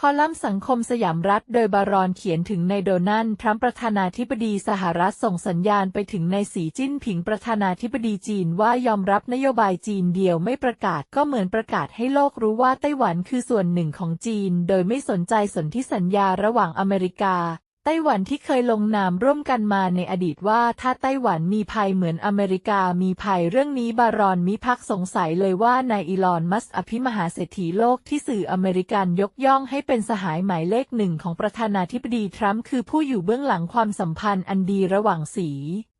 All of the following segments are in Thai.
คอลัมน์สังคมสยามรัฐโดยบารอนเขียนถึงในโดนัลด์ทรัมป์ประธานาธิบดีสหรัฐส่งสัญญาณไปถึงในสีจิ้นผิงประธานาธิบดีจีนว่ายอมรับนโยบายจีนเดียวไม่ประกาศก็เหมือนประกาศให้โลกรู้ว่าไต้หวันคือส่วนหนึ่งของจีน โดยไม่สนใจสนธิสัญญาระหว่างอเมริกา ไต้หวันที่เคยลงนามร่วมกันมาในอดีตว่า ถ้าไต้หวันมีภัยเหมือนอเมริกามีภัยเรื่องนี้บารอนมิพักสงสัยเลยว่านายอีลอนมัสอภิมหาเศรษฐีโลกที่สื่ออเมริกันยกย่องให้เป็นสหายหมายเลขหนึ่งของประธานาธิบดีทรัมป์คือผู้อยู่เบื้องหลังความสัมพันธ์อันดีระหว่างสี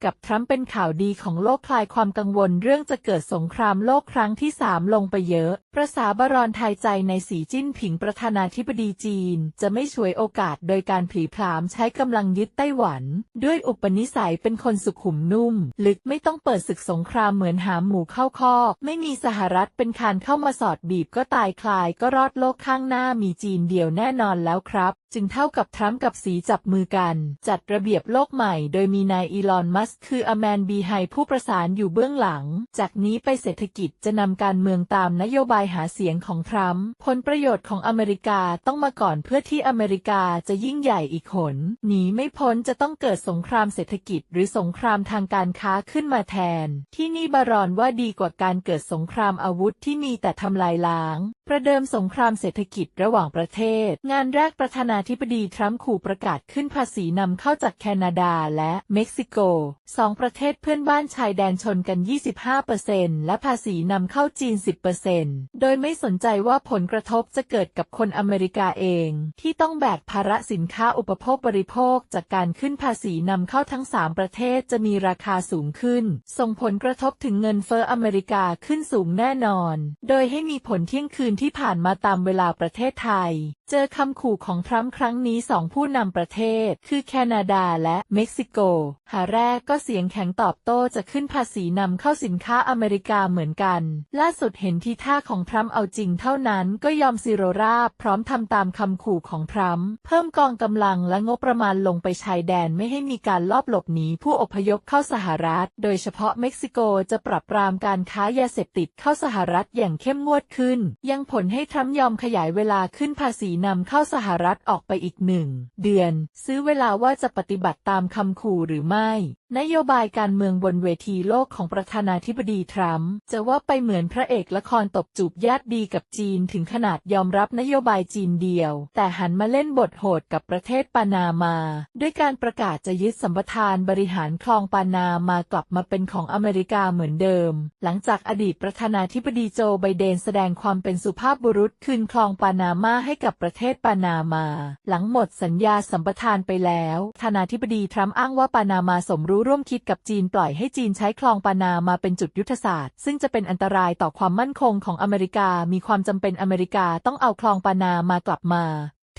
กับทรัมป์เป็นข่าวดีของโลกคลายความกังวลเรื่องจะเกิดสงครามโลกครั้งที่สามลงไปเยอะ ประสาบรอนทายใจในสีจิ้นผิงประธานาธิบดีจีน จะไม่ช่วยโอกาสโดยการผีพรามใช้กำลังยึดไต้หวัน ด้วยอุปนิสัยเป็นคนสุขุมนุ่ม ลึกไม่ต้องเปิดศึกสงครามเหมือนหามหมูเข้าคอกไม่มีสหรัฐเป็นคานเข้ามาสอดบีบก็ตายคลายก็รอดโลกข้างหน้ามีจีนเดียวแน่นอนแล้วครับจึงเท่ากับทรัมป์กับสีจับมือกัน จัดระเบียบโลกใหม่ โดยมีนายอีลอนมัสคืออแมนบีไฮผู้ประสานอยู่เบื้องหลัง จากนี้ไปเศรษฐกิจจะนำการเมืองตามนโยบายหาเสียงของทรัมป์ผลประโยชน์ของอเมริกาต้องมาก่อนเพื่อที่อเมริกาจะยิ่งใหญ่อีกหนหนีไม่พ้นจะต้องเกิดสงครามเศรษฐกิจ หรือสงครามทางการค้าขึ้นมาแทน ที่นี่บารอนว่าดีกว่าการเกิดสงครามอาวุธที่มีแต่ทำลายล้าง ประเดิมสงครามเศรษฐกิจระหว่างประเทศ งานแรกประธานาธิบดีทรัมป์ขู่ประกาศขึ้นภาษีนำเข้าจากแคนาดาและเม็กซิโกสองประเทศเพื่อนบ้านชายแดนชนกัน 25%และภาษีนำเข้าจีน 10%โดยไม่สนใจว่าผลกระทบจะเกิดกับคนอเมริกาเอง ที่ต้องแบกภาระสินค้าอุปโภคบริโภค จากการขึ้นภาษีนำเข้าทั้ง 3 ประเทศจะมีราคาสูงขึ้น ส่งผลกระทบถึงเงินเฟ้ออเมริกาขึ้นสูงแน่นอน โดยให้มีผลเที่ยงคืนที่ผ่านมาตามเวลาประเทศไทย เจอคำขู่ของทรัมป์ครั้งนี้สองผู้นำประเทศ คือแคนาดาและเม็กซิโก หาแรกก็เสียงแข็งตอบโต้จะขึ้นภาษีนำเข้าสินค้าอเมริกาเหมือนกัน ล่าสุดเห็นทีท่าของทรัมป์เอาจริงเท่านั้นก็ยอมซิโรราบ พร้อมทำตามคำขู่ของทรัมป์เพิ่มกองกำลังและงบประมาณลงไปชายแดนไม่ให้มีการลอบหลบหนีผู้อพยพเข้าสหรัฐ โดยเฉพาะเม็กซิโกจะปรับปรามการค้ายาเสพติดเข้าสหรัฐอย่างเข้มงวดขึ้น ยังผลให้ทรัมป์ยอมขยายเวลาขึ้นภาษีนำเข้าสหรัฐออกอกไปอีกหนึ่งเดือน ซื้อเวลาว่าจะปฏิบัติตามคำขู่หรือไม่ นโยบายการเมืองบนเวทีโลกของประธานาธิบดีทรัมป์จะว่าไปเหมือนพระเอกละครตบจูบญาติดีกับจีนถึงขนาดยอมรับนโยบายจีนเดียว แต่หันมาเล่นบทโหดกับประเทศปานามา ด้วยการประกาศจะยึดสัมปทานบริหารคลองปานามากลับมาเป็นของอเมริกาเหมือนเดิม หลังจากอดีตประธานาธิบดีโจไบเดนแสดงความเป็นสุภาพบุรุษคืนคลองปานามาให้กับประเทศปานามาหลังหมดสัญญาสัมปทานไปแล้วธานาธิบดีทรัมป์อ้างว่าปานามาสมรู้ร่วมคิดกับจีนปล่อยให้จีนใช้คลองปานามาเป็นจุดยุทธศาสตร์ ซึ่งจะเป็นอันตรายต่อความมั่นคงของอเมริกา มีความจำเป็นอเมริกาต้องเอาคลองปานามากลับมา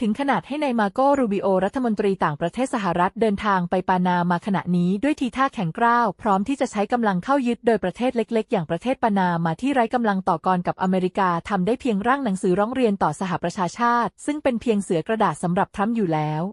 ถึงขนาดให้ในายมาโกรูบิโอรัฐมนตรีต่างประเทศสหรัฐเดินทางไปปานามาขณะนี้ด้วยทีท่าแข็งกร้าว พร้อมที่จะใช้กำลังเข้ายึดโดยประเทศเล็ก ๆ อย่างประเทศปานามาที่ไร้กำลังต่อกรกับอเมริกาทำได้เพียงร่างหนังสือร้องเรียนต่อสหประชาชาติ ซึ่งเป็นเพียงเสือกระดาษสำหรับทรัมป์อยู่แล้ว